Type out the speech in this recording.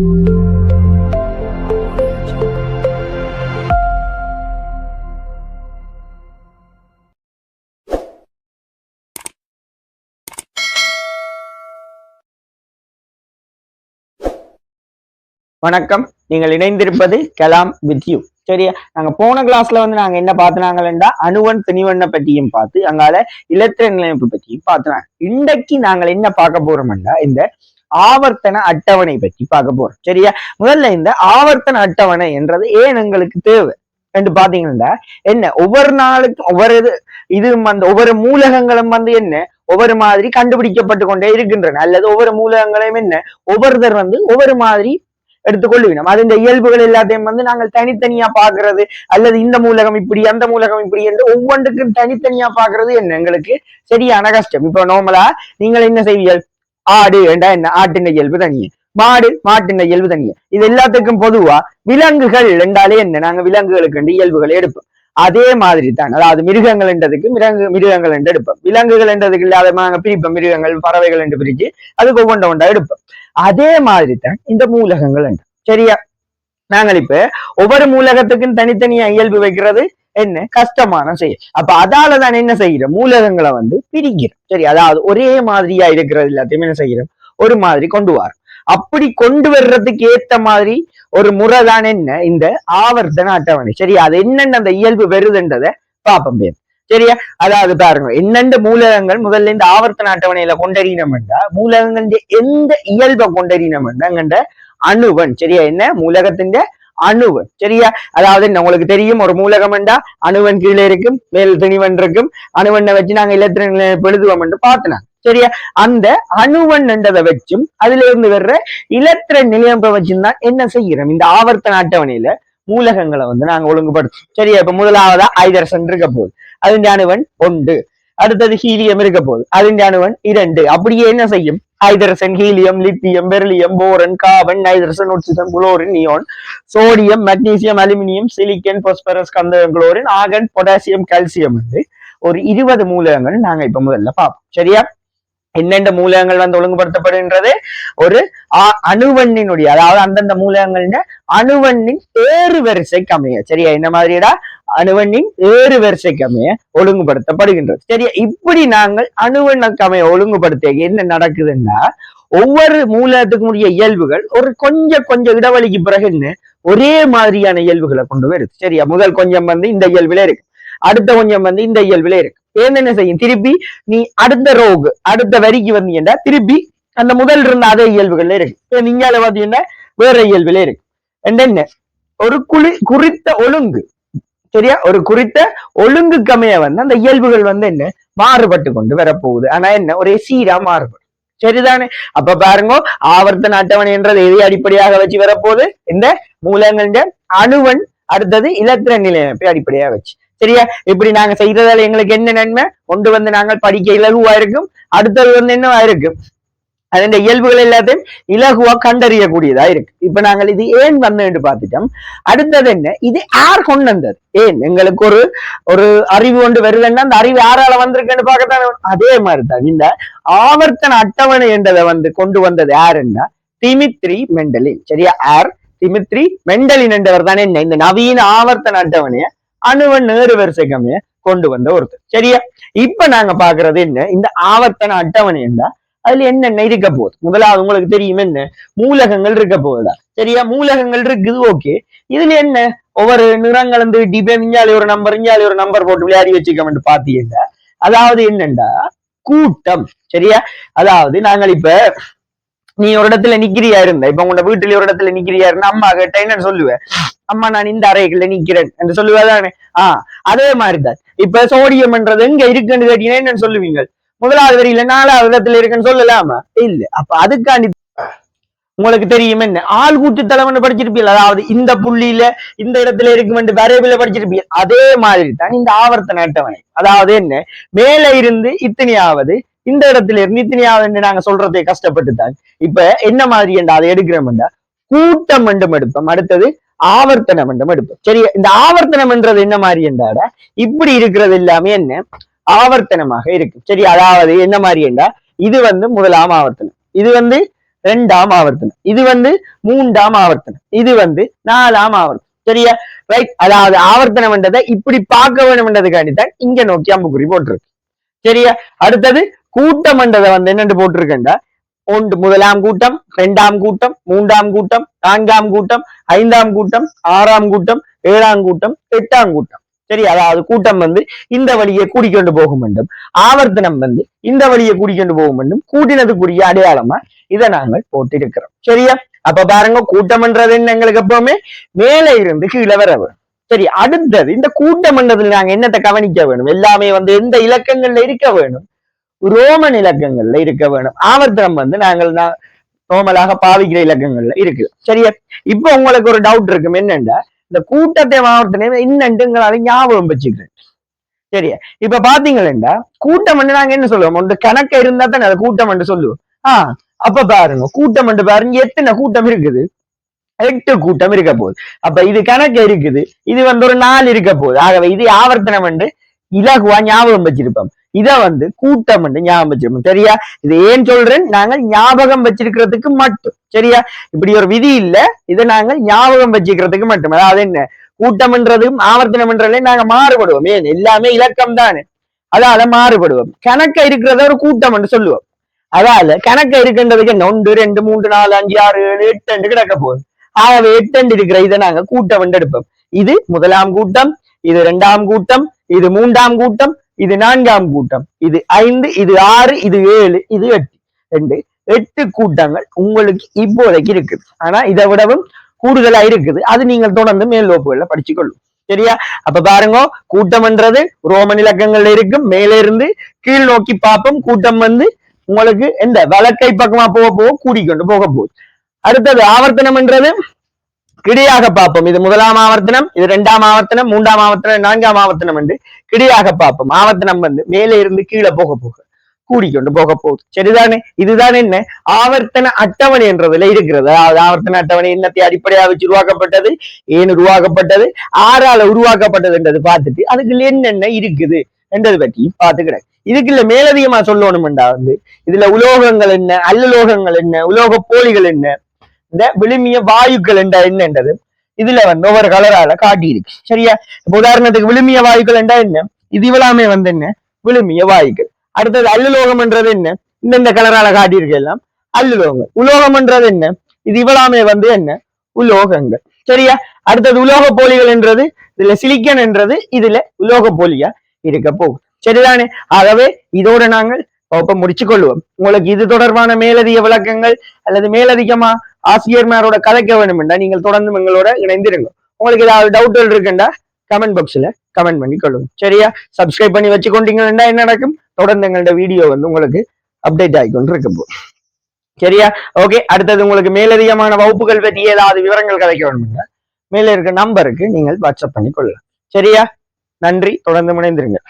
வணக்கம். நீங்கள் இணைந்திருப்பது கலாம் வித் யூ. சரியா? நாங்க போன கிளாஸ்ல வந்து நாங்க என்ன பார்த்தினாங்களா அணுவன் திணிவண்ண பற்றியும் பார்த்து அங்கால இலத்திர நிலையமைப்பு பற்றியும் பார்த்தினாங்க. இன்றைக்கு நாங்கள் என்ன பார்க்க போறோம்னா இந்த ஆவர்த்தன அட்டவணை பற்றி பார்க்க போறோம். சரியா? முதல்ல இந்த ஆவர்த்தன அட்டவணை என்றது ஏன் எங்களுக்கு தேவை? என்று பாத்தீங்கன்னா என்ன? ஒவ்வொரு நாளுக்கும் ஒவ்வொரு இது இது வந்து ஒவ்வொரு மூலகங்களும் வந்து என்ன? ஒவ்வொரு மாதிரி கண்டுபிடிக்கப்பட்டு கொண்டே இருக்கின்றன. அல்லது ஒவ்வொரு மூலகங்களையும் என்ன? ஒவ்வொருத்தர் வந்து ஒவ்வொரு மாதிரி எடுத்துக்கொள்ளுவினோம் அது இந்த இயல்புகள் எல்லாத்தையும் வந்து நாங்கள் தனித்தனியா பாக்குறது அல்லது இந்த மூலகம் இப்படி அந்த மூலகம் இப்படி என்று ஒவ்வொன்றுக்கும் தனித்தனியா பாக்குறது என்ன? எங்களுக்கு சரியான கஷ்டம். இப்ப நார்மலா நீங்கள் என்ன செய்வீர்கள்? ஆடு என்றா என்ன? ஆட்டின் இயல்பு தனியே. மாடு மாட்டின் இயல்பு தனியே. இது எல்லாத்துக்கும் பொதுவா விலங்குகள் என்றாலே என்ன? நாங்க விலங்குகளுக்கு இயல்புகளை எடுப்போம். அதே மாதிரி தான் அதாவது மிருகங்கள் என்றதுக்கு மிருக மிருகங்கள் என்று எடுப்போம். விலங்குகள் என்றதுக்கு இல்லாத நாங்க பிரிப்போம். மிருகங்கள் பறவைகள் என்று பிரிச்சு அதுக்கு ஒவ்வொன்றை ஒன்றா எடுப்போம். அதே மாதிரி தான் இந்த மூலகங்கள் என்று சரியா? நாங்கள் இப்ப ஒவ்வொரு மூலகத்துக்கும் தனித்தனியா இயல்பு வைக்கிறது என்ன? கஷ்டமான செயல். அப்ப அதால தான் என்ன செய்கிறோம் மூலகங்களை வந்து பிரிக்கிறோம். சரி அதாவது ஒரே மாதிரியா இருக்கிறது எல்லாத்தையும் என்ன செய்கிறோம் ஒரு மாதிரி கொண்டு வரோம் அப்படி கொண்டு வர்றதுக்கு ஏத்த மாதிரி ஒரு முறை தான் என்ன? இந்த ஆவர்த்தன அட்டவணை. சரி அது என்னென்ன அந்த இயல்பு வருதுன்றதை பார்ப்போம் பேர். சரியா அதாவது பாருங்க என்னென்ன மூலகங்கள் முதல்ல இந்த ஆவர்த்தன அட்டவணையில கொண்டறினோம்டா மூலகங்கள் எந்த இயல்பை கொண்டறினோம்டா அணுவன். சரியா என்ன? மூலகத்தின் அணுவன் சரியா? அதாவது என்ன உங்களுக்கு தெரியும் ஒரு மூலகம் என்றா அணுவன் கீழே இருக்கும் மேல் திணிவன் இருக்கும். அணுவனை வச்சு நாங்க இலத்திரங்களை எழுதுவோம் என்று பார்த்தனாங்க. சரியா? அந்த அணுவன் என்றதை வச்சும் அதுல இருந்து வர்ற இலத்திர நிலையம் வச்சும் தான் என்ன செய்கிறோம்? இந்த ஆவர்த்தன அட்டவணையில மூலகங்களை வந்து நாங்க ஒழுங்குபடுத்தும் சரியா? இப்ப முதலாவதா ஐதரசன் இருக்க போகுது. அதின் அணுவன் ஒன்று. அடுத்தது ஹீலியம் இருக்க போகுது. அதின் அணுவன் இரண்டு. அப்படியே என்ன செய்யும்? Hydrogen helium lithium beryllium boron carbon nitrogen oxygen chlorine neon. Sodium magnesium aluminium silicon phosphorus கந்தகம் குளோரின் ஆகன் பொட்டாசியம் கால்சியம் வந்து ஒரு இருபது மூலகங்கள் நாங்க இப்ப முதல்ல பார்ப்போம். சரியா? என்னென்ன மூலகங்கள் வந்து ஒழுங்குபடுத்தப்படுகின்றது? ஒரு அணுவண்ணினுடைய அதாவது அந்தந்த மூலகங்களின் அணுவண்ணின் ஏறு வரிசைக்கு அமைய சரியா? இந்த மாதிரிடா? அணுவண்ணின் ஏறு வரிசைக்கு அமைய ஒழுங்குபடுத்தப்படுகின்றது. சரியா? இப்படி நாங்கள் அணுவண்ணுக்கு அமைய ஒழுங்குபடுத்த என்ன நடக்குதுன்னா ஒவ்வொரு மூலத்துக்கு உடைய இயல்புகள் ஒரு கொஞ்சம் கொஞ்சம் இடைவெளிக்கு பிறகுன்னு ஒரே மாதிரியான இயல்புகளை கொண்டு வருது. சரியா? முதல் கொஞ்சம் வந்து இந்த இயல்புல இருக்கு. அடுத்த கொஞ்சம் வந்து இந்த இயல்புல இருக்கு. என்ன செய்யும்? திருப்பி நீ அடுத்த ரோகு அடுத்த வரிக்கு வந்தீங்கன்னா திருப்பி அந்த முதல் இருந்த அதே இயல்புகள்ல இருக்கு. நீங்கால பாத்தீங்கன்னா வேற இயல்புல இருக்கு. என்ன? ஒரு குளி குறித்த ஒழுங்கு. சரியா? ஒரு குறித்த ஒழுங்கு கமைய வந்து அந்த இயல்புகள் வந்து என்ன? மாறுபட்டு கொண்டு வரப்போகுது. ஆனா என்ன? ஒரே சீரா மாறுபடும். சரிதானே? அப்ப பாருங்க ஆவர்த்தன அட்டவணை என்றது எதை அடிப்படையாக வச்சு வரப்போகுது? இந்த மூலங்களின் அணுவன் அடுத்தது இலத்திர நிலையமைப்பை அடிப்படையா வச்சு. சரியா? இப்படி நாங்க செய்யறதால எங்களுக்கு என்ன நன்மை? கொண்டு வந்து நாங்கள் படிக்க இலகுவா இருக்கும் அடுத்தது வந்து என்னவா இருக்கும் அதன் இயல்புகள் எல்லாத்தையும் இலகுவா கண்டறியக்கூடியதா இருக்கு இப்ப நாங்கள் இது ஏன் வந்து பார்த்துட்டோம் அடுத்தது என்ன இது யார் கொண்டு வந்தது ஏன் எங்களுக்கு ஒரு ஒரு அறிவு கொண்டு வருதுன்னா அந்த அறிவு யாரால வந்திருக்குன்னு பார்க்கத்தான் அதே மாதிரிதான் இந்த ஆவர்த்தன அட்டவணை என்றதை வந்து கொண்டு வந்தது யாருன்னா திமித்ரி மெண்டலின் சரியா ஆர் திமித்ரி மெண்டலின் என்றவர் தானே என்ன இந்த நவீன ஆவர்த்தன அட்டவணைய அணுவன் நேரு வரிசை கம்மிய கொண்டு வந்த ஒருத்தர் சரியா இப்ப நாங்க பாக்குறது என்ன இந்த ஆவர்த்தன அட்டவணை என்றா அதுல என்னென்ன இருக்க போகுது? முதலாவது உங்களுக்கு தெரியும் என்ன? மூலகங்கள் இருக்க போகுதா? சரியா? மூலகங்கள் இருக்குது ஓகே இதுல என்ன? ஒவ்வொரு நிறங்கள் வந்து டிபே மிஞ்சாலி ஒரு நம்பர் இஞ்சாலி ஒரு நம்பர் போட்டு விளையாடி வச்சுக்கோம்னு பாத்தீங்க அதாவது என்னண்டா கூட்டம். சரியா? அதாவது நாங்கள் இப்ப நீ ஒரு இடத்துல நிக்கிறியா இருந்த? இப்ப உங்க வீட்டுல ஒரு இடத்துல நிக்கிறியா இருந்தா? அம்மா கிட்ட என்ன சொல்லுவேன் அம்மா நான் இந்த அறைக்குள்ள நிக்கிறேன் என்று சொல்லுவேதானே? ஆஹ் அதே மாதிரிதான். இப்ப சோடியம்ன்றது எங்க இருக்குன்னு கேட்டீங்கன்னா என்னன்னு சொல்லுவீங்க? முதலாவது வரியில நாலாவது இடத்துல இருக்குன்னு சொல்லலாமா? இல்ல. அப்ப அதுக்காண்டி உங்களுக்கு தெரியும் என்ன? ஆள் கூட்டு தலைவன் படிச்சிருப்பீங்க அதாவது இந்த புள்ளியில இந்த இடத்துல இருக்கும் வரைவில் படிச்சிருப்பீங்க. அதே மாதிரி தான் இந்த ஆவர்த்தன அட்டவணை. அதாவது என்ன? மேல இருந்து இத்தனையாவது இந்த இடத்துல இருந்து இத்தனையாவது நாங்க சொல்றதை கஷ்டப்பட்டு தான் இப்ப என்ன மாதிரி என்று அதை எடுக்கிறோம்டா கூட்டம் என்றும் எடுப்போம். அடுத்தது ஆவர்த்தனம் என்றும் எடுப்போம். சரி இந்த ஆவர்த்தனம் என்றது என்ன மாதிரி என்றாட இப்படி இருக்கிறது எல்லாமே என்ன? ஆவர்த்தனமாக இருக்கு. சரி அதாவது என்ன மாதிரி இது வந்து முதலாம் ஆவர்த்தனம். இது வந்து ரெண்டாம் ஆவர்த்தனம். இது வந்து மூன்றாம் ஆவர்த்தனம். இது வந்து நாலாம் ஆவர்த்தனம். சரியா? ரைட் அதாவது ஆவர்த்தனம் என்றதை இப்படி பார்க்க வேணும்ன்றதுக்காண்டி தான் இங்க நோக்கி அம்புக்குறி போட்டிருக்கு. சரியா? அடுத்தது கூட்டம் என்றதை வந்து என்னென்று போட்டிருக்கேன்டா ஒன்று முதலாம் கூட்டம் இரண்டாம் கூட்டம் மூன்றாம் கூட்டம் நான்காம் கூட்டம் ஐந்தாம் கூட்டம் ஆறாம் கூட்டம் ஏழாம் கூட்டம் எட்டாம் கூட்டம். சரி அதாவது கூட்டம் வந்து இந்த வழியை கூடிக்கொண்டு போகும் வேண்டும் ஆவர்த்தனம் வந்து இந்த வழியை கூடிக்கொண்டு போகும் வேண்டும் கூட்டினதுக்குரிய அடையாளமா இதை நாங்கள் போட்டிருக்கிறோம். சரியா? அப்ப பாருங்க கூட்டம்ன்றது என்ன எங்களுக்கு எப்பவுமே? மேலே இருந்து கீழே வர வேணும் சரி அடுத்தது இந்த கூட்டம்ன்றதுல நாங்க என்னத்தை கவனிக்க வேணும்? எல்லாமே வந்து எந்த இலக்கங்கள்ல இருக்க வேணும்? ரோமன் இலக்கங்கள்ல இருக்க வேணும். ஆவர்த்தனம் வந்து நாங்கள் நோமலாக பாவிக்கிற இலக்கங்கள்ல இருக்கு. சரியா? இப்ப உங்களுக்கு ஒரு டவுட் இருக்கும் என்னன்னா இந்த கூட்டத்தை ஆவர்த்தனம் இன்னண்டுங்களால ஞாபகம் வச்சுக்கிறேன். சரியா? இப்ப பாத்தீங்களா கூட்டம் நாங்க என்ன சொல்லுவோம்? ஒன்று கணக்கு இருந்தா தானே அது கூட்டம் என்று சொல்லுவோம். ஆஹ் அப்ப பாருங்க கூட்டம் என்று பாருங்க எத்தனை கூட்டம் இருக்குது? எட்டு கூட்டம் இருக்க போகுது. அப்ப இது கணக்கு இருக்குது இது வந்து ஒரு நாள் இருக்க போகுது. ஆகவே இது ஆவர்த்தனம் என்று இலகுவா ஞாபகம் வச்சிருப்போம். இத வந்து கூட்டம் என்று ஞாபகம் வச்சிருப்போம். சரியா? இது ஏன் சொல்றேன்? நாங்கள் ஞாபகம் வச்சிருக்கிறதுக்கு மட்டும். சரியா? இப்படி ஒரு விதி இல்ல. இதை நாங்கள் ஞாபகம் வச்சுக்கிறதுக்கு மட்டும். அதாவது என்ன? கூட்டம்ன்றதும் ஆவர்த்தனம்ன்றதுலையும் நாங்க மாறுபடுவோம். ஏன்? எல்லாமே இலக்கம் தானே. அதால மாறுபடுவோம். கணக்க இருக்கிறத ஒரு கூட்டம் என்று சொல்லுவோம். அதால கணக்க இருக்குன்றதுக்கு என்ன? ஒன்று ரெண்டு மூன்று நாலு அஞ்சு ஆறு ஏழு எட்டு ரெண்டு கிடக்க போகுது. ஆகவே எட்டு ரெண்டு இருக்கிற இதை நாங்க கூட்டம் எடுப்போம். இது முதலாம் கூட்டம். இது இரண்டாம் கூட்டம். இது மூன்றாம் கூட்டம் இது நான்காம் கூட்டம் இது ஐந்து இது ஆறு இது ஏழு இது எட்டு. ரெண்டு எட்டு கூட்டங்கள் உங்களுக்கு இப்போதைக்கு இருக்குது. ஆனா இதை விடவும் கூடுதலா இருக்குது. அது நீங்கள் தொடர்ந்து மேல் வகுப்புகள்ல படிச்சுக்கொள்ளும். சரியா? அப்ப பாருங்க கூட்டம்ன்றது ரோமன் இலக்கங்கள்ல இருக்கும். மேல இருந்து கீழ் நோக்கி பார்ப்போம். கூட்டம் வந்து உங்களுக்கு எந்த வழக்கை பக்கமா போக போக கூடிக்கொண்டு போக போகுது. அடுத்தது ஆவர்த்தனம்ன்றது கிடையாக பார்ப்போம். இது முதலாம் ஆவர்த்தனம் இது ரெண்டாம் ஆவர்த்தனம் மூன்றாம் ஆவர்த்தனம் நான்காம் ஆவர்த்தனம் என்று கிடையாக பார்ப்போம். ஆவர்த்தனம் வந்து மேலே இருந்து கீழே போக போக கூடிக்கொண்டு போக போகுது. சரிதானே? இதுதான் என்ன? ஆவர்த்தன அட்டவணை என்றதுல இருக்கிறது. அதாவது ஆவர்த்தன அட்டவணை என்னத்தை அடிப்படையாக வச்சு உருவாக்கப்பட்டது? ஏன் உருவாக்கப்பட்டது? ஆறால உருவாக்கப்பட்டதுன்றது பார்த்துட்டு அதுக்குள்ள என்னென்ன இருக்குது என்றது பற்றி பார்த்துக்கிறேன் இதுக்குள்ள மேலதிகமா சொல்லணும்டா வந்து இதுல உலோகங்கள் என்ன அல்லலோகங்கள் என்ன உலோக போலிகள் என்ன இந்த விழுமிய வாயுக்கள் என்றா என்னன்றது இதுல வந்து ஒவ்வொரு கலரால காட்டியிருக்கு. சரியா? இப்ப உதாரணத்துக்கு விழுமிய வாயுக்கள் என்றா என்ன? இது இவ்வளாமே வந்து என்ன? விழுமிய வாயுக்கள். அடுத்தது அல்லுலோகம்ன்றது என்ன? இந்தந்த கலரால காட்டியிருக்கு எல்லாம். அல்லுலோகங்கள் உலோகம்ன்றது என்ன? இது இவ்வளாமே வந்து என்ன? உலோகங்கள். சரியா? அடுத்தது உலோக போலிகள் என்றது? இதுல சிலிக்கன் என்றது? இதுல உலோக போலியா இருக்க போகும் சரிதானே? ஆகவே இதோட நாங்கள் வகுப்பை முடிச்சு கொள்வோம் உங்களுக்கு இது தொடர்பான மேலதிக விளக்கங்கள் அல்லது மேலதிகமா ஆசிரியர்மாரோட கதைக்க வேண்டும் நீங்கள் தொடர்ந்து எங்களோட இணைந்திருங்க உங்களுக்கு ஏதாவது டவுட்கள் இருக்குண்டா கமெண்ட் பாக்ஸ்ல கமெண்ட் பண்ணி கொள்ளுங்க. சரியா? சப்ஸ்கிரைப் பண்ணி வச்சு கொண்டீங்கன்னா என்ன நடக்கும்? தொடர்ந்து எங்களோட வீடியோ வந்து உங்களுக்கு அப்டேட் ஆகிக்கொண்டு இருக்க போகுது சரியா? ஓகே அடுத்தது உங்களுக்கு மேலதிகமான வகுப்புகள் பற்றி ஏதாவது விவரங்கள் கதைக்க வேணும்னா மேல இருக்க நம்பருக்கு நீங்கள் வாட்ஸ்அப் பண்ணி கொள்ளலாம். சரியா? நன்றி தொடர்ந்து முனைந்திருங்க